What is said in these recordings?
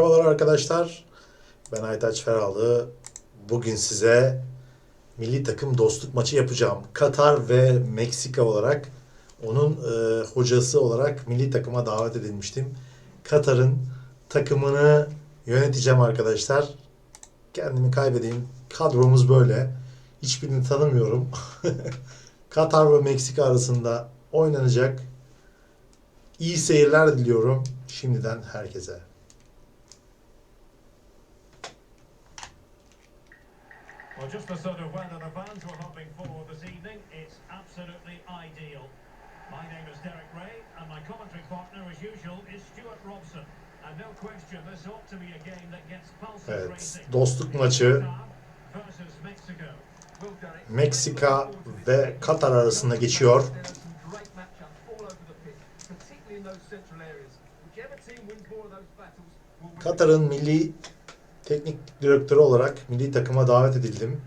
Merhabalar arkadaşlar. Ben Aytaç Ferahlı. Bugün size milli takım dostluk maçı yapacağım. Katar ve Meksika olarak onun e, hocası olarak milli takıma davet edilmiştim. Katar'ın takımını yöneteceğim arkadaşlar. Kendimi kaybedeyim. Kadromuz böyle. Hiçbirini tanımıyorum. Katar ve Meksika arasında oynanacak. İyi seyirler diliyorum şimdiden herkese. Well, just the sort of weather the fans were hoping for this evening. It's absolutely ideal. My name is Derek Ray, and my commentary partner, as usual, is Stuart Robson. And no question, this ought to be a game that gets pulses Evet, dostluk maçı. Meksika ve Katar arasında geçiyor. Katar'ın milli teknik direktörü olarak milli takıma davet edildim.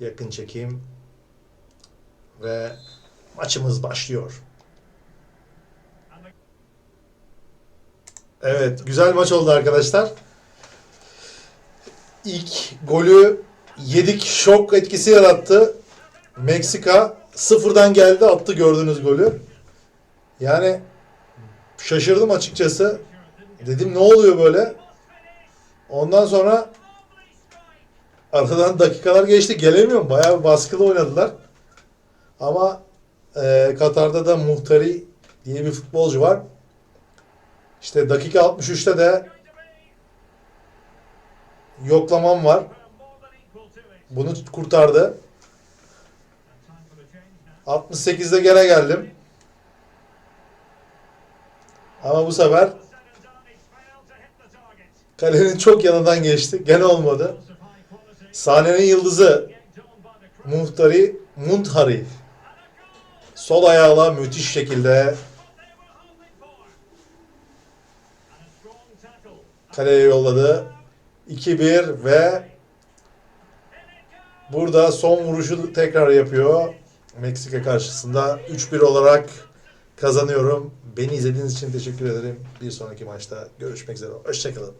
Yakın çekim ve maçımız başlıyor. Evet, güzel maç oldu arkadaşlar. İlk golü yedik, şok etkisi yarattı. Meksika sıfırdan geldi, attı gördüğünüz golü. Yani şaşırdım açıkçası. Dedim ne oluyor böyle? Ondan sonra aradan dakikalar geçti. Gelemiyorum. Bayağı bir baskılı oynadılar. Ama e, Katar'da da Muhtari diye bir futbolcu var. İşte dakika 63'te de yoklamam var. Bunu kurtardı. 68'de gene geldim. Ama bu sefer kalenin çok yanından geçti. Gene olmadı. Sahnenin yıldızı Muhtari Munthari sol ayağıyla müthiş şekilde kaleye yolladı. 2-1 ve burada son vuruşu tekrar yapıyor. Meksika karşısında 3-1 olarak kazanıyorum. Beni izlediğiniz için teşekkür ederim. Bir sonraki maçta görüşmek üzere. Hoşçakalın.